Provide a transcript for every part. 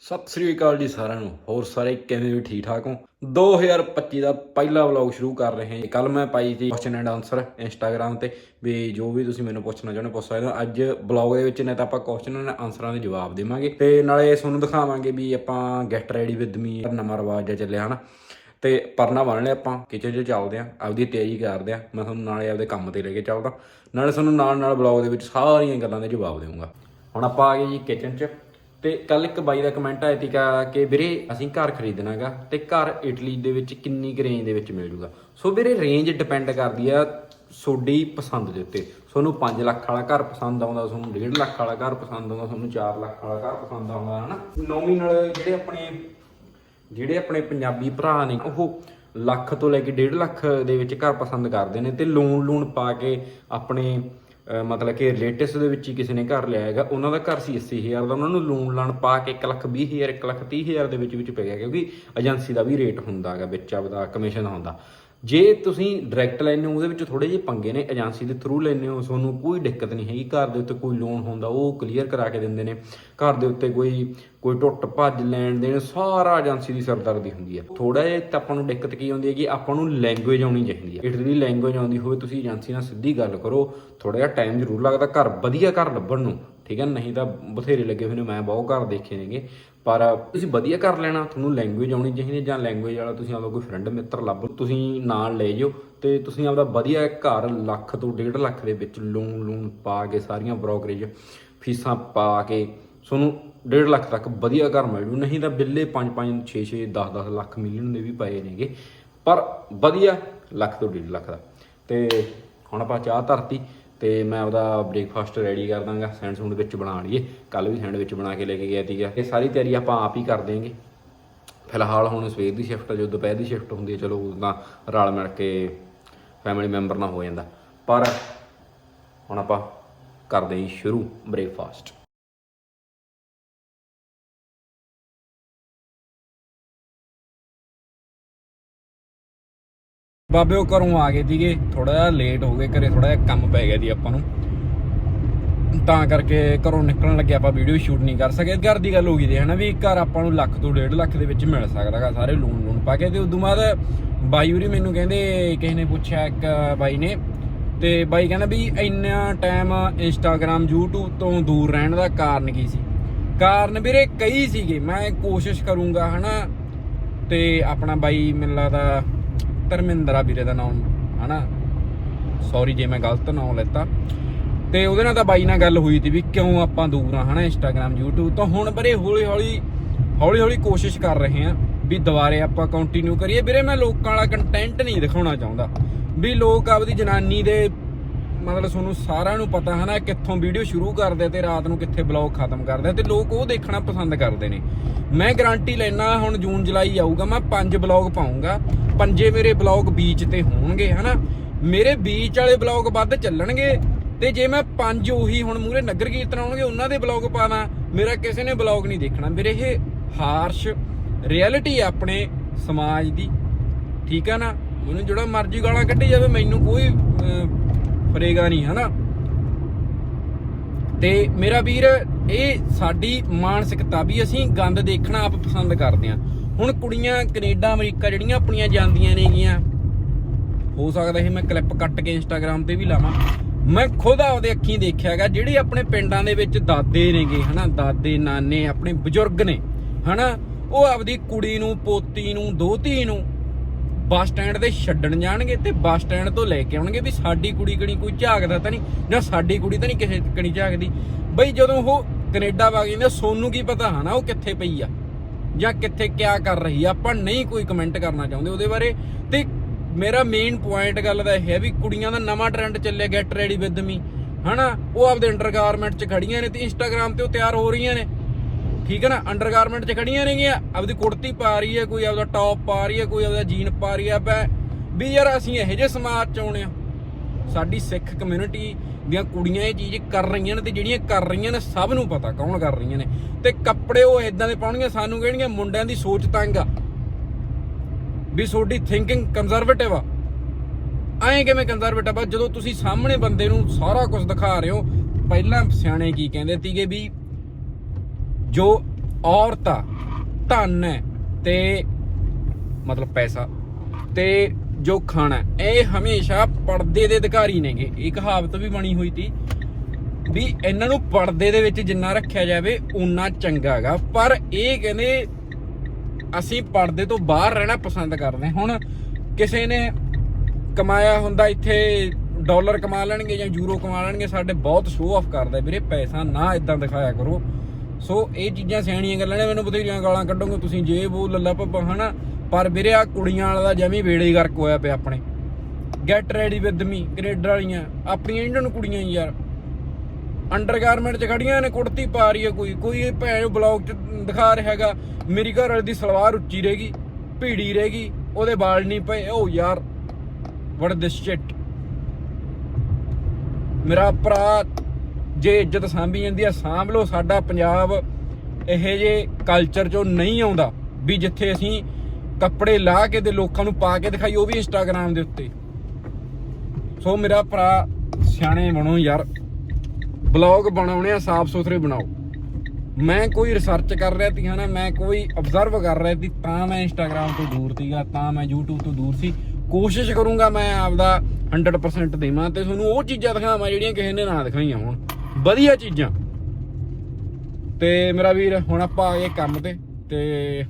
ਸਤਿ ਸ੍ਰੀ ਅਕਾਲ ਜੀ ਸਾਰਿਆਂ ਨੂੰ। ਹੋਰ ਸਾਰੇ ਕਿਵੇਂ ਵੀ ਠੀਕ ਠਾਕ ਹੋ? 2025 ਦਾ ਪਹਿਲਾ ਵਲੌਗ ਸ਼ੁਰੂ ਕਰ ਰਹੇ ਹਾਂ। ਕੱਲ ਮੈਂ ਪਾਈ ਸੀ ਕੁਐਸਚਨ ਐਂਡ ਆਨਸਰ ਇੰਸਟਾਗ੍ਰam ਤੇ, ਵੀ ਜੋ ਵੀ ਤੁਸੀਂ ਮੈਨੂੰ ਪੁੱਛਣਾ ਚਾਹੁੰਦੇ ਪੁੱਛ ਸਕਦੇ ਹੋ। ਅੱਜ ਵਲੌਗ ਦੇ ਵਿੱਚ ਨੇ ਤਾਂ ਆਪਾਂ ਕੁਐਸਚਨ ਐਂਡ ਆਨਸਰਾਂ ਦੇ ਜਵਾਬ ਦੇਵਾਂਗੇ। ਤੇ ਨਾਲੇ ਤੁਹਾਨੂੰ ਦਿਖਾਵਾਂਗੇ ਵੀ ਆਪਾਂ ਗੈਟ ਰੈਡੀ ਵਿਦ ਮੀ ਨਵਾਂ ਰਿਵਾਜ ਜਿਹਾ ਚੱਲਿਆ, ਹਨਾ? ਤੇ ਪਰਨਾ ਬਣ ਲਿਆ ਆਪਾਂ ਕਿਚਨ 'ਚ ਚੱਲਦੇ ਆਂ, ਆਪਦੀ ਤਿਆਰੀ ਕਰਦੇ ਆਂ। ਮੈਂ ਤੁਹਾਨੂੰ ਨਾਲੇ ਆਪਦੇ ਕੰਮ ਤੇ ਲੈ ਕੇ ਚੱਲਦਾ। ਨਾਲੇ ਤੁਹਾਨੂੰ ਨਾਲ ਨਾਲ ਵਲੌਗ ਦੇ ਵਿੱਚ ਸਾਰੀਆਂ ਗੱਲਾਂ ਦੇ ਜਵਾਬ ਦੇਵਾਂਗਾ। ਹੁਣ ਆਪਾਂ ਆ ਗਏ ਜੀ ਕਿਚਨ 'ਚ। ਤੇ ਕੱਲ ਇੱਕ ਬਾਈ ਦਾ ਕਮੈਂਟ ਆਇਆ ਸੀਗਾ ਕਿ ਵੀਰੇ ਅਸੀਂ ਘਰ ਖਰੀਦਣਾਗਾ ਤੇ ਘਰ ਇਟਲੀ ਦੇ ਵਿੱਚ ਕਿੰਨੀ ਕੁ ਰੇਂਜ ਦੇ ਵਿੱਚ ਮਿਲ ਜੂਗਾ। ਸੋ ਵੀਰੇ ਰੇਂਜ ਡਿਪੈਂਡ ਕਰਦੀ ਆ ਤੁਹਾਡੀ ਪਸੰਦ ਦੇ ਉੱਤੇ। ਤੁਹਾਨੂੰ 5 ਲੱਖ ਵਾਲਾ ਘਰ ਪਸੰਦ ਆਉਂਦਾ, ਤੁਹਾਨੂੰ 1.5 ਲੱਖ ਵਾਲਾ ਘਰ ਪਸੰਦ ਆਉਂਦਾ, ਤੁਹਾਨੂੰ 4 ਲੱਖ ਵਾਲਾ ਘਰ ਪਸੰਦ ਆਉਂਦਾ, ਹਨਾ? ਨੋਮੀਨਲ ਜਿਹੜੇ ਆਪਣੇ ਜਿਹੜੇ ਆਪਣੇ ਪੰਜਾਬੀ ਭਰਾ ਨੇ, ਉਹ ਲੱਖ ਤੋਂ ਲੈ ਕੇ 1.5 ਲੱਖ ਦੇ ਵਿੱਚ ਘਰ ਪਸੰਦ ਕਰਦੇ ਨੇ ਤੇ ਲੋਨ ਲੂਣ ਪਾ ਕੇ ਆਪਣੇ ਮਤਲਬ ਕਿ ਰਿਲੇਟਿਵਸ ਦੇ ਵਿੱਚ ਹੀ ਕਿਸੇ ਨੇ ਘਰ ਲਿਆ ਹੈਗਾ, ਉਹਨਾਂ ਦਾ ਘਰ ਸੀ 80000 ਦਾ, ਉਹਨਾਂ ਨੂੰ ਲੋਨ ਲਾਣ ਪਾ ਕੇ 1 ਲੱਖ 20000 1 ਲੱਖ 30000 ਦੇ ਵਿੱਚ ਵਿੱਚ ਪੈ ਗਿਆ, ਕਿਉਂਕਿ ਏਜੰਸੀ ਦਾ ਵੀ ਰੇਟ ਹੁੰਦਾ ਹੈਗਾ, ਵਿੱਚ ਆਪਦਾ ਕਮਿਸ਼ਨ ਹੁੰਦਾ। ਜੇ ਤੁਸੀਂ ਡਾਇਰੈਕਟ ਲੈਣੇ ਹੋ, ਉਹਦੇ ਵਿੱਚ ਥੋੜੇ ਜਿਹੇ ਪੰਗੇ ਨੇ ਏਜੰਸੀ ਦੇ ਥਰੂ ਲੈਣੇ ਹੋ, ਤੁਹਾਨੂੰ ਕੋਈ ਦਿੱਕਤ ਨਹੀਂ ਹੈਗੀ, ਘਰ ਦੇ ਉੱਤੇ ਕੋਈ ਲੋਨ ਹੁੰਦਾ, ਉਹ ਕਲੀਅਰ ਕਰਾ ਕੇ ਦਿੰਦੇ ਨੇ। ਘਰ ਦੇ ਉੱਤੇ ਕੋਈ ਕੋਈ ਟੁੱਟ ਭੱਜ ਲੈਣ ਦੇਣ, ਸਾਰਾ ਏਜੰਸੀ ਦੀ ਸਰਦਰਦੀ ਹੁੰਦੀ ਹੈ। ਥੋੜਾ ਜਿਹਾ ਤਾਂ ਆਪਾਂ ਨੂੰ ਦਿੱਕਤ ਕੀ ਆਉਂਦੀ ਹੈ ਕਿ ਆਪਾਂ ਨੂੰ ਲੈਂਗੁਏਜ ਆਉਣੀ ਚਾਹੀਦੀ ਹੈ। ਇਟਲੀ ਦੀ ਲੈਂਗੁਏਜ ਆਉਂਦੀ ਹੋਵੇ, ਤੁਸੀਂ ਏਜੰਸੀ ਨਾਲ ਸਿੱਧੀ ਗੱਲ ਕਰੋ ਥੋੜਾ ਜਿਹਾ ਟਾਈਮ ਜ਼ਰੂਰ ਲੱਗਦਾ ਘਰ, ਵਧੀਆ ਘਰ ਲੱਭਣ ਨੂੰ। ਠੀਕ ਹੈ, ਨਹੀਂ ਤਾਂ ਬਥੇਰੇ ਲੱਗੇ ਹੋਏ ਨੇ, ਮੈਂ ਬਹੁਤ ਘਰ ਦੇਖੇ ਨੇਗੇ। ਪਰ ਤੁਸੀਂ ਵਧੀਆ ਕਰ ਲੈਣਾ, ਤੁਹਾਨੂੰ ਲੈਂਗੁਏਜ ਆਉਣੀ ਚਾਹੀਦੀ ਹੈ, ਜਾਂ ਲੈਂਗੁਏਜ ਵਾਲਾ ਤੁਸੀਂ ਆਪਦਾ ਕੋਈ ਫਰੈਂਡ ਮਿੱਤਰ ਲੱਭ ਤੁਸੀਂ ਨਾਲ ਲੈ ਜਿਓ ਤੇ ਤੁਸੀਂ ਆਪਦਾ ਵਧੀਆ ਘਰ ਲੱਖ ਤੋਂ 1.5 ਲੱਖ ਦੇ ਵਿੱਚ ਲੋਨ ਲੂਨ ਪਾ ਕੇ ਸਾਰੀਆਂ ਬ੍ਰੋਕਰੇਜ ਫੀਸਾਂ ਪਾ ਕੇ, ਤੁਹਾਨੂੰ 1.5 ਲੱਖ ਤੱਕ ਵਧੀਆ ਘਰ ਮਿਲ ਜੂ। ਨਹੀਂ ਤਾਂ ਬਿੱਲੇ 5 5 6 6 10 10 ਲੱਖ ਮਿਲੀਅਨ ਦੇ ਵੀ ਪਏ ਨੇਗੇ। ਪਰ ਵਧੀਆ ਲੱਖ ਤੋਂ 1.5 ਲੱਖ ਦਾ। ਤੇ ਹੁਣ ਆਪਾਂ ਚਾਹ ਧਰਤੀ, ਤੇ ਮੈਂ ਉਹਦਾ ਬ੍ਰੇਕਫਾਸਟ ਰੈਡੀ ਕਰ ਦਾਂਗਾ ਸੈਂਡਵਿਚ ਵਿੱਚ ਬਣਾ ਲਈਏ। ਕੱਲ ਵੀ ਸੈਂਡਵਿਚ ਬਣਾ ਕੇ ਲੈ ਕੇ ਗਿਆ ਸੀਗਾ। ਇਹ ਸਾਰੀ ਤਿਆਰੀ ਆਪਾਂ ਆਪ ਹੀ ਕਰ ਦੇਂਗੇ ਫਿਲਹਾਲ ਹੁਣ ਸਵੇਰ ਦੀ ਸ਼ਿਫਟ ਜੋ ਦੁਪਹਿਰ ਦੀ ਸ਼ਿਫਟ ਹੁੰਦੀ ਹੈ ਚਲੋ ਉਦਾਂ ਰਲ ਮਿਲ ਕੇ ਫੈਮਿਲੀ ਮੈਂਬਰ ਨਾਲ ਹੋ ਜਾਂਦਾ। ਪਰ ਹੁਣ ਆਪਾਂ ਕਰਦੇ ਹਾਂ ਸ਼ੁਰੂ ਬ੍ਰੇਕਫਾਸਟ ਬਾਬੇ ਉਹ ਘਰੋਂ ਆ ਗਏ ਸੀਗੇ ਥੋੜਾ ਜਿਹਾ ਲੇਟ ਹੋ ਗਏ, ਘਰੇ ਥੋੜਾ ਜਿਹਾ ਕੰਮ ਪੈ ਗਿਆ ਦੀ ਆਪਾਂ ਨੂੰ। ਤਾਂ ਕਰਕੇ ਘਰੋਂ ਨਿਕਲਣ ਲੱਗੇ ਆਪਾਂ ਵੀਡੀਓ ਸ਼ੂਟ ਨਹੀਂ ਕਰ ਸਕੇ। ਘਰ ਦੀ ਗੱਲ ਹੋ ਗਈ ਦੇ ਹਨਾ ਵੀ ਘਰ ਆਪਾਂ ਨੂੰ ਲੱਖ ਤੋਂ 1.5 ਲੱਖ ਦੇ ਵਿੱਚ ਮਿਲ ਸਕਦਾਗਾ ਸਾਰੇ ਲੂਣ ਲੂਣ ਪਾ ਕੇ। ਤੇ ਉਦੋਂ ਬਾਅਦ ਬਾਈ ਉਰੀ ਮੈਨੂੰ ਕਹਿੰਦੇ, ਕਿਸੇ ਨੇ ਪੁੱਛਿਆ ਇੱਕ ਬਾਈ ਨੇ, ਤੇ ਬਾਈ ਕਹਿੰਦਾ ਵੀ ਇੰਨਾ ਟਾਈਮ ਇੰਸਟਾਗ੍ਰam YouTube ਤੋਂ ਦੂਰ ਰਹਿਣ ਦਾ ਕਾਰਨ ਕੀ ਸੀ? ਕਾਰਨ ਵੀਰੇ ਕਈ ਸੀਗੇ, ਮੈਂ ਕੋਸ਼ਿਸ਼ ਕਰੂੰਗਾ ਹਨਾ, ਤੇ ਆਪਣਾ ਬਾਈ ਮੈਨੂੰ ਲੱਗਦਾ ਧਰਮਿੰਦਰ ਵੀਰੇ ਦਾ ਨਾਮ, ਹਨਾ? ਸੌਰੀ ਜੇ ਮੈਂ ਗਲਤ ਨਾਮ ਲੈਤਾ। ਤੇ ਉਹਦੇ ਨਾਲ ਤਾਂ ਬਾਈ ਨਾਲ ਗੱਲ ਹੋਈ ਸੀ ਵੀ ਕਿਉਂ ਆਪਾਂ ਦੂਰ ਆ, ਹਨਾ ਇੰਸਟਾਗ੍ਰam YouTube ਤੋਂ ਹੁਣ ਬਰੇ ਹੌਲੀ ਹੌਲੀ ਹੌਲੀ ਹੌਲੀ ਕੋਸ਼ਿਸ਼ ਕਰ ਰਹੇ ਆ ਵੀ ਦੁਬਾਰੇ ਆਪਾਂ ਕੰਟੀਨਿਊ ਕਰੀਏ। ਵੀਰੇ ਮੈਂ ਲੋਕਾਂ ਵਾਲਾ ਕੰਟੈਂਟ ਨਹੀਂ ਦਿਖਾਉਣਾ ਚਾਹੁੰਦਾ। ਵੀ ਲੋਕ ਆਪਦੀ ਜਨਾਨੀ ਦੇ ਮਤਲਬ ਤੁਹਾਨੂੰ ਸਾਰਿਆਂ ਨੂੰ ਪਤਾ ਹਨਾ ਕਿੱਥੋਂ ਵੀਡੀਓ ਸ਼ੁਰੂ ਕਰਦੇ ਤੇ ਰਾਤ ਨੂੰ ਕਿੱਥੇ ਬਲੌਗ ਖਤਮ ਕਰਦੇ ਤੇ ਲੋਕ ਉਹ ਦੇਖਣਾ ਪਸੰਦ ਕਰਦੇ ਨੇ। ਮੈਂ ਗਾਰੰਟੀ ਲੈਣਾ ਹੁਣ ਜੂਨ, ਜੁਲਾਈ ਆਊਗਾ, ਮੈਂ ਪੰਜ ਬਲੌਗ ਪਾਉਂਗਾ ਪੰਜੇ ਮੇਰੇ ਬਲੌਗ ਬੀਚ ਤੇ ਹੋਣਗੇ, ਹਨਾ। ਮੇਰੇ ਬੀਚ ਵਾਲੇ ਬਲੌਗ ਵੱਧ ਚੱਲਣਗੇ ਤੇ ਜੇ ਮੈਂ ਪੰਜ ਉਹੀ ਹੁਣ ਮੂਰੇ ਨਗਰ ਕੀਰਤਨ ਆਉਣਗੇ, ਉਹਨਾਂ ਦੇ ਬਲੌਗ ਪਾਣਾ ਮੇਰਾ ਕਿਸੇ ਨੇ ਬਲੌਗ ਨਹੀਂ ਦੇਖਣਾ। ਮੇਰੇ ਇਹ ਹਾਰਸ਼ ਰਿਐਲਿਟੀ ਆਪਣੇ ਸਮਾਜ ਦੀ, ਠੀਕ ਆ ਨਾ? ਉਹਨੂੰ ਜਿਹੜਾ ਮਰਜ਼ੀ ਗਾਲਾਂ ਕੱਢੀ ਜਾਵੇ, ਮੈਨੂੰ ਕੋਈ ਫਰੇਗਾ ਨਹੀਂ, ਹਨਾ? ਤੇ ਮੇਰਾ ਵੀਰ, ਇਹ ਸਾਡੀ ਮਾਨਸਿਕਤਾ ਵੀ ਅਸੀਂ ਗੰਦ ਦੇਖਣਾ ਆਪ ਪਸੰਦ ਕਰਦੇ ਹਾਂ। ਹੁਣ ਕੁੜੀਆਂ ਕੈਨੇਡਾ, ਅਮਰੀਕਾ ਜਿਹੜੀਆਂ ਆਪਣੀਆਂ ਜਾਂਦੀਆਂ ਨੇਗੀਆਂ, ਹੋ ਸਕਦਾ ਇਹ ਮੈਂ ਕਲਿੱਪ ਕੱਟ ਕੇ ਇੰਸਟਾਗ੍ਰam ਤੇ ਵੀ ਲਾਵਾਂ। ਮੈਂ ਖੁਦ ਆਪਦੇ ਅੱਖੀਂ ਦੇਖਿਆਗਾ, ਜਿਹੜੇ ਆਪਣੇ ਪਿੰਡਾਂ ਦੇ ਵਿੱਚ ਦਾਦੇ ਨੇਗੇ, ਹਨਾ? ਦਾਦੇ, ਨਾਨੇ, ਆਪਣੇ ਬਜ਼ੁਰਗ ਨੇ, ਹਨਾ? ਉਹ ਆਪਦੀ ਕੁੜੀ ਨੂੰ, ਪੋਤੀ ਨੂੰ ਦੋਤੀ ਨੂੰ ਬੱਸ ਸਟੈਂਡ ਤੇ ਛੱਡਣ ਜਾਣਗੇ ਤੇ ਬੱਸ ਸਟੈਂਡ ਤੋਂ ਲੈ ਕੇ ਆਉਣਗੇ ਵੀ ਸਾਡੀ ਕੁੜੀ ਕਣੀ ਕੋਈ ਝਾਕਦਾ ਤਾਂ ਨਹੀਂ ਜਾਂ ਸਾਡੀ ਕੁੜੀ ਤਾਂ ਨਹੀਂ ਕਿਸੇ ਕਣੀ ਝਾਕਦੀ। ਬਈ ਜਦੋਂ ਉਹ ਕੈਨੇਡਾ ਵਗ ਜਾਂਦੇ ਸੋਨੂੰ ਕੀ ਪਤਾ ਹਨਾ, ਉਹ ਕਿੱਥੇ ਪਈ ਆ? ਜਾਂ ਕਿੱਥੇ ਕਿਆ ਕਰ ਰਹੀ ਆ? ਆਪਾਂ ਨਹੀਂ ਕੋਈ ਕਮੈਂਟ ਕਰਨਾ ਚਾਹੁੰਦੇ ਉਹਦੇ ਬਾਰੇ। ਤੇ ਮੇਰਾ ਮੇਨ ਪੁਆਇੰਟ ਗੱਲ ਦਾ ਇਹ ਹੈ ਵੀ ਕੁੜੀਆਂ ਦਾ ਨਵਾਂ ਟ੍ਰੈਂਡ ਚੱਲਿਆ ਗੈਟ ਰੈਡੀ ਵਿਦ ਮੀ ਹਨਾ, ਉਹ ਆਪਦੇ ਅੰਡਰਗਾਰਮੈਂਟ 'ਚ ਖੜੀਆਂ ਨੇ ਤੇ ਇੰਸਟਾਗ੍ਰam ਤੇ ਉਹ ਤਿਆਰ ਹੋ ਰਹੀਆਂ ਨੇ। ਠੀਕ ਹੈ ਨਾ ਅੰਡਰਗਾਰਮੈਂਟ 'ਚ ਖੜੀਆਂ ਨੇਗੀਆਂ। ਆਪਦੀ ਕੁੜਤੀ ਪਾ ਰਹੀ ਹੈ, ਕੋਈ ਆਪਦਾ ਟੌਪ ਪਾ ਰਹੀ ਹੈ, ਕੋਈ ਆਪਦਾ ਜੀਨ ਪਾ ਰਹੀ ਹੈ। ਬੈ ਵੀ ਯਾਰ ਅਸੀਂ ਇਹੋ ਜਿਹੇ ਸਮਾਜ 'ਚ ਆਉਣੇ ਆ। ਸਾਡੀ ਸਿੱਖ ਕਮਿਊਨਿਟੀ ਦੀਆਂ ਕੁੜੀਆਂ ਇਹ ਚੀਜ਼ ਕਰ ਰਹੀਆਂ ਨੇ ਤੇ ਜਿਹੜੀਆਂ ਕਰ ਰਹੀਆਂ ਨੇ ਸਭ ਨੂੰ ਪਤਾ ਕੌਣ ਕਰ ਰਹੀਆਂ ਨੇ। ਤੇ ਕੱਪੜੇ ਉਹ ਇਦਾਂ ਦੇ ਪਾਉਣਗੀਆਂ ਸਾਨੂੰ ਕਹਿਣਗੀਆਂ ਮੁੰਡਿਆਂ ਦੀ ਸੋਚ ਤੰਗ ਆ। ਵੀ ਤੁਹਾਡੀ ਥਿੰਕਿੰਗ ਕੰਜ਼ਰਵੇਟਿਵ ਆ। ਐਂ ਕਿਵੇਂ ਕੰਜ਼ਰਵੇਟਿਵ ਆ? ਜਦੋਂ ਤੁਸੀਂ ਸਾਹਮਣੇ ਬੰਦੇ ਨੂੰ ਸਾਰਾ ਕੁਝ ਦਿਖਾ ਰਹੇ ਹੋ, ਪਹਿਲਾਂ ਸਿਆਣੇ ਕੀ ਕਹਿੰਦੇ ਸੀਗੇ ਵੀ ਜੋ ਔਰਤ ਆ ਧਨ ਹੈ ਤੇ ਮਤਲਬ ਪੈਸਾ ਤੇ ਜੋ ਖਾਣਾ ਹੈ, ਇਹ ਹਮੇਸ਼ਾ ਪਰਦੇ ਦੇ ਅਧਿਕਾਰੀ ਨੇਗੇ। ਇਹ ਕਹਾਵਤ ਵੀ ਬਣੀ ਹੋਈ ਸੀ ਵੀ ਇਹਨਾਂ ਨੂੰ ਪਰਦੇ ਦੇ ਵਿੱਚ ਜਿੰਨਾ ਰੱਖਿਆ ਜਾਵੇ ਉਨਾ ਚੰਗਾ ਪਰ ਇਹ ਕਹਿੰਦੇ ਅਸੀਂ ਪਰਦੇ ਤੋਂ ਬਾਹਰ ਰਹਿਣਾ ਪਸੰਦ ਕਰਦੇ ਹਾਂ। ਹੁਣ ਕਿਸੇ ਨੇ ਕਮਾਇਆ ਹੁੰਦਾ ਇੱਥੇ ਡਾਲਰ ਕਮਾ ਲੈਣਗੇ ਜਾਂ ਯੂਰੋ ਕਮਾ ਲੈਣਗੇ ਸਾਡੇ ਬਹੁਤ ਸ਼ੋਅ ਆਫ ਕਰਦਾ ਵੀਰੇ ਪੈਸਾ ਨਾ ਇਦਾਂ ਦਿਖਾਇਆ ਕਰੋ। ਸੋ ਇਹ ਚੀਜ਼ਾਂ ਸਿਆਣੀਆਂ ਗੱਲਾਂ ਨੇ, ਮੈਨੂੰ ਬਥੇਰੀਆਂ ਗਾਲਾਂ ਕੱਢੋਗੇ ਤੁਸੀਂ, ਜੇ ਉਹ ਲੱਲਾ ਪੱਪਾ ਹਨਾ? ਪਰ ਵੀਰੇ ਆ ਕੁੜੀਆਂ ਵਾਲਾ ਦਾ ਜਮੀ ਵੇੜੇ ਗਰਕ ਹੋਇਆ ਪਿਆ ਆਪਣੇ। Get ready with me Canada ਵਾਲੀਆਂ। ਆਪਣੀਆਂ ਇੰਡੀਅਨ ਕੁੜੀਆਂ ਯਾਰ। ਅੰਡਰਗਾਰਮੈਂਟ 'ਚ ਖੜੀਆਂ ਨੇ, ਕੁੜਤੀ ਪਾ ਰਹੀ ਹੈ ਕੋਈ। ਕੋਈ ਇਹ ਭੈਣ ਬਲੌਗ 'ਚ ਦਿਖਾ ਰਿਹਾ ਹੈਗਾ, ਮੇਰੀ ਘਰ ਵਾਲੀ ਦੀ ਸਲਵਾਰ ਉੱਚੀ ਰਹੇਗੀ ਭੀੜੀ ਰਹੇਗੀ ਉਹਦੇ ਵਾਲ ਨਹੀਂ ਪਏ। ਓ ਯਾਰ ਵਾਟ ਦਿਸ ਸ਼ਿਟ ਮੇਰਾ ਭਰਾ ਜੇ ਇੱਜ਼ਤ ਸਾਂਭੀ ਜਾਂਦੀ ਆ, ਸਾਂਭ ਲਓ। ਸਾਡਾ ਪੰਜਾਬ ਇਹੋ ਜੇ ਕਲਚਰ 'ਚੋਂ ਨਹੀਂ ਆਉਂਦਾ, ਵੀ ਜਿੱਥੇ ਅਸੀਂ ਕੱਪੜੇ ਲਾ ਕੇ ਤੇ ਲੋਕਾਂ ਨੂੰ ਪਾ ਕੇ ਦਿਖਾਈ ਉਹ ਵੀ ਇੰਸਟਾਗ੍ਰam ਦੇ ਉੱਤੇ। ਸੋ ਮੇਰਾ ਭਰਾ ਸਿਆਣੇ ਬਣੋ ਯਾਰ। ਬਲੌਗ ਬਣਾਉਣੇ ਆ, ਸਾਫ਼ ਸੁਥਰੇ ਬਣਾਓ। ਮੈਂ ਕੋਈ ਰਿਸਰਚ ਕਰ ਰਿਹਾ ਸੀ ਹਨਾ ਮੈਂ ਕੋਈ ਅਬਜ਼ਰਵ ਕਰ ਰਿਹਾ ਸੀ ਤਾਂ ਮੈਂ ਇੰਸਟਾਗ੍ਰam ਤੋਂ ਦੂਰ ਸੀਗਾ, ਤਾਂ ਮੈਂ YouTube ਤੋਂ ਦੂਰ ਸੀ। ਕੋਸ਼ਿਸ਼ ਕਰੂੰਗਾ ਮੈਂ ਆਪਦਾ 100% ਦੇਵਾਂ ਤੇ ਤੁਹਾਨੂੰ ਉਹ ਚੀਜ਼ਾਂ ਦਿਖਾਵਾਂ ਜਿਹੜੀਆਂ ਕਿਸੇ ਨੇ ਨਾ ਦਿਖਾਈਆਂ ਹੋਣ। ਵਧੀਆ ਚੀਜ਼ਾਂ। ਤੇ ਮੇਰਾ ਵੀਰ ਹੁਣ ਆਪਾਂ ਗਏ ਕੰਮ ਤੇ ਤੇ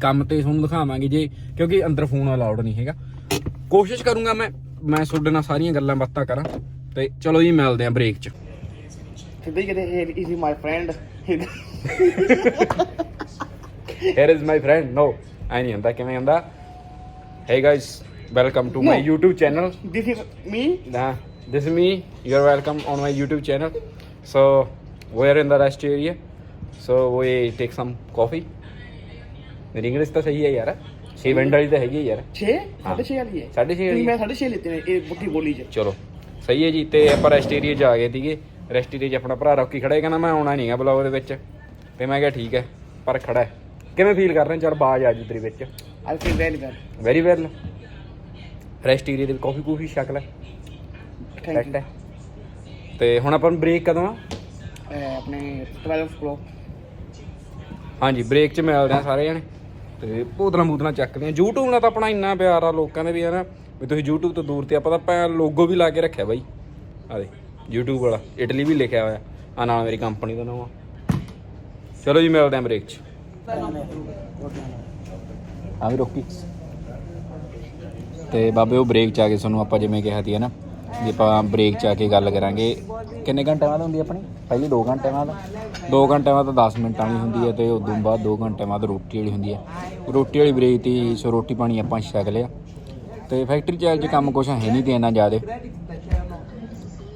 ਕੰਮ ਤੇ ਤੁਹਾਨੂੰ ਦਿਖਾਵਾਂਗੇ ਜੇ ਕਿਉਂਕਿ ਅੰਦਰ ਫੋਨ ਅਲਾਉਡ ਨਹੀਂ ਹੈਗਾ। ਕੋਸ਼ਿਸ਼ ਕਰੂੰਗਾ ਮੈਂ ਮੈਂ ਤੁਹਾਡੇ ਨਾਲ ਸਾਰੀਆਂ ਗੱਲਾਂ ਬਾਤਾਂ ਕਰਾਂ ਤੇ ਚਲੋ ਜੀ ਮਿਲਦੇ ਆਂ ਬ੍ਰੇਕ 'ਚ। ਸਿੱਧਾ ਹੀ ਕਦੇ he is my friend here is my friend. No ਐ ਨਹੀਂ ਹੁੰਦਾ ਕਿਵੇਂ ਹੁੰਦਾ? Guys welcome to my No. youtube channel. This is me nah, this is me. You're welcome on my youtube channel. So we're in the rest area. So we take some coffee. ਮੇਰੀ English ਤਾਂ ਸਹੀ ਹੈ ਯਾਰ 6 minute ਵਾਲੀ ਤਾਂ ਹੈਗੀ ਹੈ ਯਾਰ 6 6.5 ਵਾਲੀ ਹੈ ਸਾਢੇ ਛੇ ਵਾਲੀ ਨਹੀਂ, ਮੈਂ 6.5 ਲਿੱਤੇ ਨੇ ਇਹ ਮੁੱਠੀ ਬੋਲੀ ਚ ਚਲੋ ਸਹੀ ਹੈ ਜੀ ਤੇ ਆਪਾਂ ਰੈਸਟ ਏਰੀਆ 'ਚ ਆ ਗਏ ਸੀਗੇ ਰੈਸਟ ਏਰੀਆ 'ਚ ਆਪਣਾ ਭਰਾ ਰੌਕੀ ਖੜਾ ਹੈ ਕਹਿੰਦਾ ਮੈਂ ਆਉਣਾ ਨਹੀਂਗਾ ਬਲੌਗ ਦੇ ਵਿੱਚ ਤੇ ਮੈਂ ਕਿਹਾ ਠੀਕ ਹੈ ਪਰ ਖੜਾ ਹੈ ਕਿਵੇਂ ਫੀਲ ਕਰ ਰਹੇ ਚੱਲ ਬਾਜ ਆ ਜੂ ਤੇਰੇ ਵਿੱਚ I feel very well very well rest area ਦੇ ਕਾਫੀ ਕੂਫੀ ਛਕ ਲੈ ਸੈੱਟ ਹੈ ਤੇ ਹੁਣ ਆਪਾਂ ਨੂੰ ਬ੍ਰੇਕ ਕਦੋਂ ਆ? ਆਪਣੇ 12 ਕਲੋ ਹਾਂਜੀ ਬ੍ਰੇਕ 'ਚ ਮਿਲਦੇ ਆ ਸਾਰੇ ਜਣੇ। ਤੇ ਭੂਤਨਾ ਭੂਤਨਾ ਚੱਕਦੇ ਆ। YouTube ਨਾਲ ਤਾਂ ਆਪਣਾ ਇੰਨਾ ਪਿਆਰ ਆ ਲੋਕਾਂ ਦੇ ਵੀ ਹਨਾ ਵੀ ਤੁਸੀਂ YouTube ਤੋਂ ਦੂਰ ਤੇ ਆਪਾਂ ਤਾਂ ਪੈ ਲੋਗੋ ਵੀ ਲਾ ਕੇ ਰੱਖਿਆ ਬਾਈ। ਆ ਦੇ YouTube ਵਾਲਾ ਇਟਲੀ ਵੀ ਲਿਖਿਆ ਹੋਇਆ। ਆ ਨਾਲ ਮੇਰੀ ਕੰਪਨੀ ਦਾ ਨਾਮ ਆ। ਚਲੋ ਜੀ ਮਿਲਦੇ ਆ ਬ੍ਰੇਕ 'ਚ। ਆ ਵੀ ਰੋਕੀ। ਤੇ ਬਾਬੇ ਉਹ ਬ੍ਰੇਕ 'ਚ ਆ ਕੇ ਤੁਹਾਨੂੰ ਆਪਾਂ ਜਿਵੇਂ ਕਿਹਾ ਸੀ ਨਾ ਜੇ ਆਪਾਂ ਬ੍ਰੇਕ 'ਚ ਆ ਕੇ ਗੱਲ ਕਰਾਂਗੇ ਕਿੰਨੇ ਘੰਟੇ ਬਾਅਦ ਹੁੰਦੀ ਆ ਆਪਣੀ? ਪਹਿਲੀ 2 ਘੰਟੇ ਬਾਅਦ? 2 ਘੰਟੇ ਬਾਅਦ ਤਾਂ 10 ਮਿੰਟਾਂ ਵਾਲੀ ਹੁੰਦੀ ਹੈ ਤੇ ਉਦੋਂ ਬਾਅਦ 2 ਘੰਟੇ ਬਾਅਦ ਰੋਟੀ ਵਾਲੀ ਹੁੰਦੀ ਹੈ ਰੋਟੀ ਵਾਲੀ ਬ੍ਰੇਕ ਤੀ ਸੋ ਰੋਟੀ ਪਾਣੀ ਆਪਾਂ ਛਕ ਲਿਆ। ਤੇ ਫੈਕਟਰੀ 'ਚ ਅੱਜ ਕੰਮ ਕੁਛ ਹੈ ਨਹੀਂ ਤੇ ਇੰਨਾ ਜ਼ਿਆਦੇ।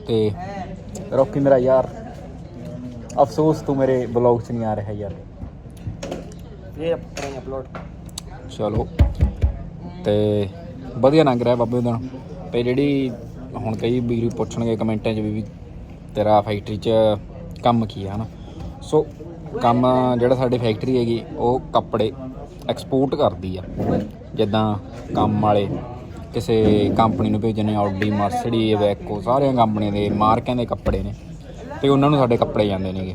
ਤੇ ਰੋਕੀ ਮੇਰਾ ਯਾਰ ਅਫਸੋਸ ਤੂੰ ਮੇਰੇ ਬਲੌਗ 'ਚ ਨਹੀਂ ਆ ਰਿਹਾ ਯਾਰ। ਇਹ ਕਰਾਂਗੇ ਅਪਲੋਡ ਚਲੋ ਤੇ ਵਧੀਆ ਲੰਘ ਰਿਹਾ ਬਾਬੇ ਦਾ। ਤੇ ਜਿਹੜੀ ਹੁਣ ਕਈ ਵੀਰ ਪੁੱਛਣਗੇ ਕਮੈਂਟਾਂ 'ਚ ਵੀ ਤੇਰਾ ਫੈਕਟਰੀ 'ਚ ਕੰਮ ਕੀ ਆ, ਹਨਾ? ਸੋ ਕੰਮ ਜਿਹੜਾ ਸਾਡੀ ਫੈਕਟਰੀ ਹੈਗੀ, ਉਹ ਕੱਪੜੇ ਐਕਸਪੋਰਟ ਕਰਦੀ ਆ। ਜਿੱਦਾਂ ਕੰਮ ਵਾਲੇ ਕਿਸੇ ਕੰਪਨੀ ਨੂੰ ਭੇਜਣੇ ਆਡੀ ਮਰਸਡੀ ਵੈਕੋ ਸਾਰੀਆਂ ਕੰਪਨੀਆਂ ਦੇ ਮਾਰਕਿਆਂ ਦੇ ਕੱਪੜੇ ਨੇ, ਤੇ ਉਹਨਾਂ ਨੂੰ ਸਾਡੇ ਕੱਪੜੇ ਜਾਂਦੇ ਨੇਗੇ।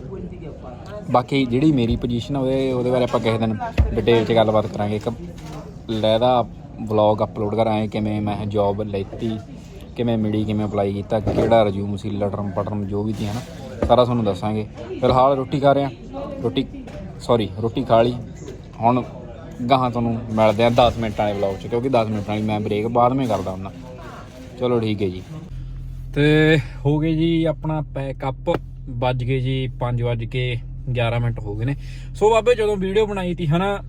ਬਾਕੀ ਜਿਹੜੀ ਮੇਰੀ ਪੋਜੀਸ਼ਨ ਉਹਦੇ ਉਹਦੇ ਬਾਰੇ ਆਪਾਂ ਕਿਸੇ ਦਿਨ ਡਿਟੇਲ 'ਚ ਗੱਲਬਾਤ ਕਰਾਂਗੇ। ਇੱਕ ਲੈਦਾ ਵਲੌਗ ਅਪਲੋਡ ਕਰਾਂਗੇ ਕਿਵੇਂ ਮੈਂ ਜੌਬ ਲੈਤੀ ਕਿਵੇਂ ਮਿਲੀ, ਕਿਵੇਂ ਅਪਲਾਈ ਕੀਤਾ, ਕਿਹੜਾ ਰਿਜ਼ਿਊਮ ਸੀ ਲਟਰਮ ਪਟਰਮ ਜੋ ਵੀ ਸੀ ਹਨਾ ਸਾਰਾ ਤੁਹਾਨੂੰ ਦੱਸਾਂਗੇ। ਫਿਲਹਾਲ ਰੋਟੀ ਖਾ ਰਹੇ ਹਾਂ। ਰੋਟੀ ਸੌਰੀ ਰੋਟੀ ਖਾ ਲਈ। ਹੁਣ ਗਾਹਾਂ ਤੁਹਾਨੂੰ ਮਿਲਦੇ ਆ 10 ਮਿੰਟਾਂ ਵਾਲੇ ਵਲੌਗ 'ਚ, ਕਿਉਂਕਿ 10 ਮਿੰਟਾਂ ਵਾਲੀ ਮੈਂ ਬ੍ਰੇਕ ਬਾਅਦ ਵਿੱਚ ਕਰਦਾ ਹੁੰਦਾ। ਚਲੋ ਠੀਕ ਹੈ ਜੀ। ਤੇ ਹੋ ਗਏ ਜੀ ਆਪਣਾ ਪੈਕਅਪ ਵੱਜ ਗਏ ਜੀ 5 ਵੱਜ ਕੇ 11 ਮਿੰਟ ਹੋ ਗਏ ਨੇ। ਸੋ ਬਾਬੇ, ਜਦੋਂ ਵੀਡੀਓ ਬਣਾਈ ਤੀ ਹਨਾ,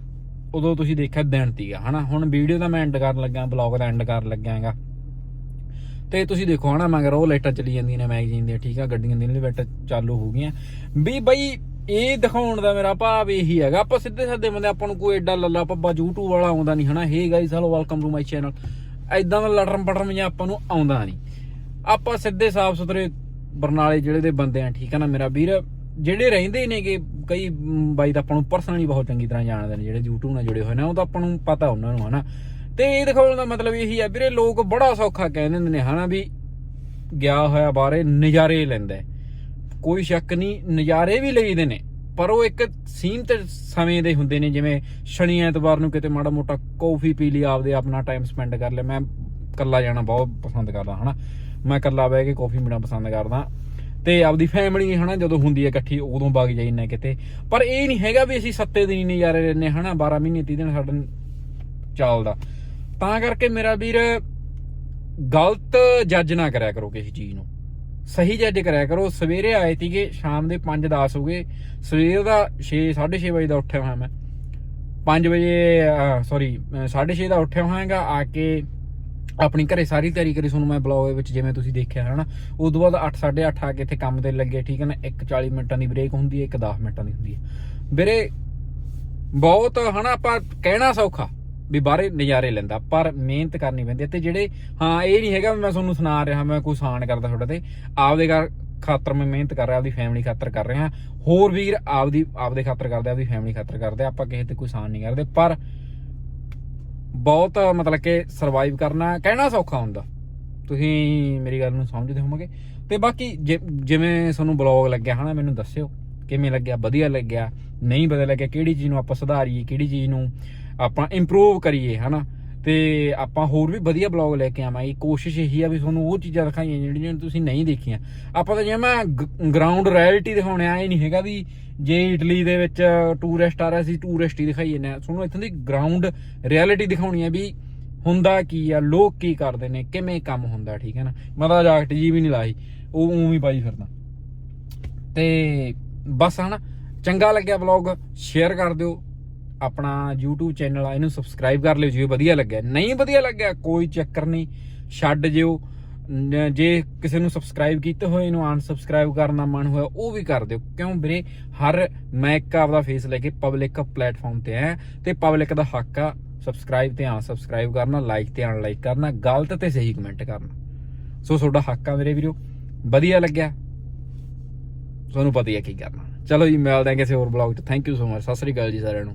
ਉਦੋਂ ਤੁਸੀਂ ਦੇਖਿਆ ਦਿਨ ਤੀਗਾ, ਹਨਾ? ਹੁਣ ਵੀਡੀਓ ਦਾ ਮੈਂ ਐਂਡ ਕਰਨ ਲੱਗਾ ਬਲੌਗ ਦਾ ਐਂਡ ਕਰਨ ਲੱਗਾਗਾ ਤੇ ਤੁਸੀਂ ਦੇਖੋ ਹਨਾ, ਮਗਰ ਉਹ ਲਾਈਟਾਂ ਚਲੀ ਜਾਂਦੀਆਂ ਨੇ ਮੈਗਜ਼ੀਨ ਦੀਆਂ, ਠੀਕ ਆ, ਗੱਡੀਆਂ ਦੀਆਂ ਲਾਈਟਾਂ ਚਾਲੂ ਹੋ ਗਈਆਂ। ਵੀ ਬਈ, ਇਹ ਦਿਖਾਉਣ ਦਾ ਮੇਰਾ ਭਾਵ ਇਹੀ ਹੈਗਾ, ਆਪਾਂ ਸਿੱਧੇ ਸਾਦੇ ਬੰਦੇ, ਆਪਾਂ ਨੂੰ ਕੋਈ ਐਡਾ ਲੱਲਾ ਪੱਬਾ YouTube ਵਾਲਾ ਆਉਂਦਾ ਨਹੀਂ ਹਨਾ, hey guys hello welcome to my channel ਐਦਾਂ ਦਾ ਲੜਰਮ ਪੜਰਮ ਜਾਂ ਆਪਾਂ ਨੂੰ ਆਉਂਦਾ ਨਹੀਂ। ਆਪਾਂ ਸਿੱਧੇ ਸਾਫ਼ ਸੁਥਰੇ ਬਰਨਾਲੇ ਜਿਹੜੇ ਦੇ ਬੰਦੇ ਆ, ਠੀਕ ਆ ਨਾ ਮੇਰਾ ਵੀਰ, ਜਿਹੜੇ ਰਹਿੰਦੇ ਨੇਗੇ, ਕਈ, ਬਾਈ ਤਾਂ ਆਪਾਂ ਨੂੰ ਪਰਸਨਲੀ ਬਹੁਤ ਚੰਗੀ ਤਰ੍ਹਾਂ ਜਾਣਦੇ ਨੇ, ਜਿਹੜੇ YouTube ਨਾਲ ਜੁੜੇ ਹੋਏ ਨੇ, ਉਹ ਤਾਂ ਆਪਾਂ ਨੂੰ ਪਤਾ ਉਹਨਾਂ ਨੂੰ ਹਨਾ। ਤੇ ਇਹ ਦਿਖਾਉਣ ਦਾ ਮਤਲਬ ਇਹੀ ਆ ਵੀਰੇ, ਲੋਕ ਬੜਾ ਸੌਖਾ ਕਹਿ ਦਿੰਦੇ ਨੇ ਹਨਾ ਵੀ ਗਿਆ ਹੋਇਆ ਬਾਰੇ ਨਜ਼ਾਰੇ ਲੈਂਦਾ ਕੋਈ ਸ਼ੱਕ ਨਹੀਂ, ਨਜ਼ਾਰੇ ਵੀ ਲਈਦੇ ਨੇ, ਪਰ ਉਹ ਇੱਕ ਸੀਮਤ ਸਮੇਂ ਦੇ ਹੁੰਦੇ ਨੇ, ਜਿਵੇਂ ਸ਼ਨੀ ਐਤਵਾਰ ਨੂੰ ਕਿਤੇ ਮਾੜਾ ਮੋਟਾ ਕੌਫੀ ਪੀ ਲਈ, ਆਪਦੇ ਆਪਣਾ ਟਾਈਮ ਸਪੈਂਡ ਕਰ ਲਿਆ। ਮੈਂ ਇਕੱਲਾ ਜਾਣਾ ਬਹੁਤ ਪਸੰਦ ਕਰਦਾ ਹਨਾ। ਮੈਂ ਇਕੱਲਾ ਬਹਿ ਕੇ ਕੌਫੀ ਪੀਣਾ ਪਸੰਦ ਕਰਦਾ। ਤੇ ਆਪਦੀ ਫੈਮਿਲੀ ਹਨਾ, ਜਦੋਂ ਹੁੰਦੀ ਹੈ ਇਕੱਠੀ, ਉਦੋਂ ਵਗ ਜਾਈਨੇ ਕਿਤੇ। ਪਰ ਇਹ ਨਹੀਂ ਹੈਗਾ ਵੀ ਅਸੀਂ ਸੱਤੇ ਦਿਨ ਹੀ ਨਜ਼ਾਰੇ ਲੈਨੇ ਹਨਾ 12 ਮਹੀਨੇ 30 ਦਿਨ ਸਾਡਾ ਚੱਲਦਾ। ਤਾਂ ਕਰਕੇ ਮੇਰਾ ਵੀਰ ਗਲਤ ਜੱਜ ਨਾ ਕਰਿਆ ਕਰੋ ਕਿਸੇ ਚੀਜ਼ ਨੂੰ। ਸਹੀ ਜੱਜ ਕਰਿਆ ਕਰੋ। ਸਵੇਰੇ ਆਏ ਸੀਗੇ, ਸ਼ਾਮ ਦੇ 5:10 ਹੋ ਗਏ। ਸਵੇਰ ਦਾ 6 6:30 ਵਜੇ ਦਾ ਉੱਠਿਆ ਹੋਇਆ ਮੈਂ। 5 ਵਜੇ ਸੌਰੀ 6:30 ਦਾ ਉੱਠਿਆ ਹੋਇਆਗਾ, ਆ ਕੇ ਆਪਣੀ ਘਰੇ ਸਾਰੀ ਤਿਆਰੀ ਕਰੀ। ਤੁਹਾਨੂੰ ਮੈਂ ਬਲੌਗ ਦੇ ਵਿੱਚ ਜਿਵੇਂ ਤੁਸੀਂ ਦੇਖਿਆ ਹਨਾ ਉਸ ਤੋਂ ਬਾਅਦ 8 8:30 ਆ ਕੇ ਇੱਥੇ ਕੰਮ ਤੇ ਲੱਗੇ, ਠੀਕ ਹੈ ਨਾ? ਇੱਕ 40 ਮਿੰਟਾਂ ਦੀ ਬ੍ਰੇਕ ਹੁੰਦੀ ਹੈ, ਇੱਕ 10 ਮਿੰਟਾਂ ਦੀ ਹੁੰਦੀ ਹੈ। ਵੀਰੇ, ਬਹੁਤ, ਹਨਾ, ਆਪਾਂ ਕਹਿਣਾ ਸੌਖਾ। ਵੀ ਬਾਹਰੇ ਨਜ਼ਾਰੇ ਲੈਂਦਾ, ਪਰ ਮਿਹਨਤ ਕਰਨੀ ਪੈਂਦੀ ਤੇ ਜਿਹੜੇ, ਹਾਂ, ਇਹ ਨਹੀਂ ਹੈਗਾ ਵੀ ਮੈਂ ਤੁਹਾਨੂੰ ਸੁਣਾ ਰਿਹਾ, ਮੈਂ ਕੋਈ ਸਾਨ ਕਰਦਾ ਤੁਹਾਡੇ ਤੇ, ਆਪਦੇ ਘਰ ਖਾਤਰ ਮੈਂ ਮਿਹਨਤ ਕਰ ਰਿਹਾ, ਆਪਦੀ ਫੈਮਿਲੀ ਖਾਤਰ ਕਰ ਰਿਹਾ, ਹੋਰ ਵੀਰ ਆਪਦੀ, ਆਪਦੇ ਖਾਤਰ ਕਰਦੇ, ਆਪਦੀ ਫੈਮਿਲੀ ਖਾਤਰ ਕਰਦੇ, ਆਪਾਂ ਕਿਸੇ ਤੇ ਕੋਈ ਸਾਨ ਨਹੀਂ ਕਰਦੇ, ਪਰ ਬਹੁਤ ਮਤਲਬ ਕਿ ਸਰਵਾਈਵ ਕਰਨਾ ਕਹਿਣਾ ਸੌਖਾ ਹੁੰਦਾ। ਤੁਸੀਂ ਮੇਰੀ ਗੱਲ ਨੂੰ ਸਮਝਦੇ ਹੋਵੋਗੇ। ਤੇ ਬਾਕੀ ਜਿ- ਜਿਵੇਂ ਤੁਹਾਨੂੰ ਬਲੌਗ ਲੱਗਿਆ ਹਨਾ, ਮੈਨੂੰ ਦੱਸਿਓ, ਕਿਵੇਂ ਲੱਗਿਆ, ਵਧੀਆ ਲੱਗਿਆ, ਨਹੀਂ ਵਧੀਆ ਲੱਗਿਆ, ਕਿਹੜੀ ਚੀਜ਼ ਨੂੰ ਆਪਾਂ ਸੁਧਾਰੀਏ, ਕਿਹੜੀ ਚੀਜ਼ ਨੂੰ ਆਪਾਂ ਇੰਪਰੂਵ ਕਰੀਏ, ਹਨਾ? ਤੇ ਆਪਾਂ ਹੋਰ ਵੀ ਵਧੀਆ ਬਲੌਗ ਲੈ ਕੇ ਆਵਾਂਗੇ। ਕੋਸ਼ਿਸ਼ ਇਹੀ ਆ ਵੀ ਤੁਹਾਨੂੰ ਉਹ ਚੀਜ਼ਾਂ ਦਿਖਾਈਆਂ ਜਿਹੜੀਆਂ ਤੁਸੀਂ ਨਹੀਂ ਦੇਖੀਆਂ। ਆਪਾਂ ਤਾਂ ਜਿਵੇਂ ਗਰਾਊਂਡ ਰਿਐਲਿਟੀ ਦਿਖਾਉਣੇ ਆ, ਇਹ ਨਹੀਂ ਹੈਗਾ ਵੀ ਜੇ ਇਟਲੀ ਦੇ ਵਿੱਚ ਟੂਰਿਸਟ ਆ ਰਿਹਾ ਸੀ ਟੂਰਿਸਟ ਹੀ ਦਿਖਾਈ ਜਾਂਦੇ ਨੇ ਤੁਹਾਨੂੰ ਇੱਥੋਂ ਦੀ ਗਰਾਊਂਡ ਰਿਐਲਿਟੀ ਦਿਖਾਉਣੀ ਆ ਵੀ ਹੁੰਦਾ ਕੀ ਆ, ਲੋਕ ਕੀ ਕਰਦੇ ਨੇ, ਕਿਵੇਂ ਕੰਮ ਹੁੰਦਾ, ਠੀਕ ਹੈ ਨਾ? ਮੈਂ ਤਾਂ ਜਾਕਟ ਜੀ ਵੀ ਨਹੀਂ ਲਾਈ ਉਹ ਉਵੇਂ ਪਾਈ ਫਿਰਦਾ। ਤੇ ਬਸ ਹਨਾ, ਚੰਗਾ ਲੱਗਿਆ ਵਲੌਗ ਸ਼ੇਅਰ ਕਰ ਦਿਓ। ਆਪਣਾ YouTube ਚੈਨਲ ਆ, ਇਹਨੂੰ ਸਬਸਕ੍ਰਾਈਬ ਕਰ ਲਿਓ ਜੇ ਵਧੀਆ ਲੱਗਿਆ। ਨਹੀਂ ਵਧੀਆ ਲੱਗਿਆ, ਕੋਈ ਚੱਕਰ ਨਹੀਂ, ਛੱਡ ਜਿਓ। ਜੇ ਕਿਸੇ ਨੂੰ ਸਬਸਕ੍ਰਾਈਬ ਕੀਤੇ ਹੋਏ, ਇਹਨੂੰ ਅਨਸਬਸਕ੍ਰਾਈਬ ਕਰਨਾ ਮਨ ਹੋਇਆ, ਉਹ ਵੀ ਕਰ ਦਿਓ। ਕਿਉਂ ਵੀਰੇ? ਹਰ, ਮੈਂ ਇੱਕ ਆਪਦਾ ਫੇਸ ਲੈ ਕੇ ਪਬਲਿਕ ਪਲੇਟਫਾਰਮ ਤੇ ਆ ਤੇ ਪਬਲਿਕ ਦਾ ਹੱਕ ਆ ਸਬਸਕ੍ਰਾਈਬ ਤੇ ਅਨਸਬਸਕ੍ਰਾਈਬ ਕਰਨਾ ਲਾਈਕ ਤੇ ਅਨਲਾਈਕ ਕਰਨਾ, ਗਲਤ ਤੇ ਸਹੀ ਕਮੈਂਟ ਕਰਨਾ। ਸੋ ਤੁਹਾਡਾ ਹੱਕ ਆ ਮੇਰੇ ਵੀਰੋ, ਵਧੀਆ ਲੱਗਿਆ। ਤੁਹਾਨੂੰ ਪਤਾ ਹੀ ਹੈ ਕੀ ਕਰਨਾ। ਚਲੋ ਜੀ, ਮਿਲਦੇ ਹਾਂ ਕਿਸੇ ਹੋਰ ਬਲੌਗ 'ਚ। Thank you so much Sat Sri ਅਕਾਲ ਜੀ ਸਾਰਿਆਂ ਨੂੰ।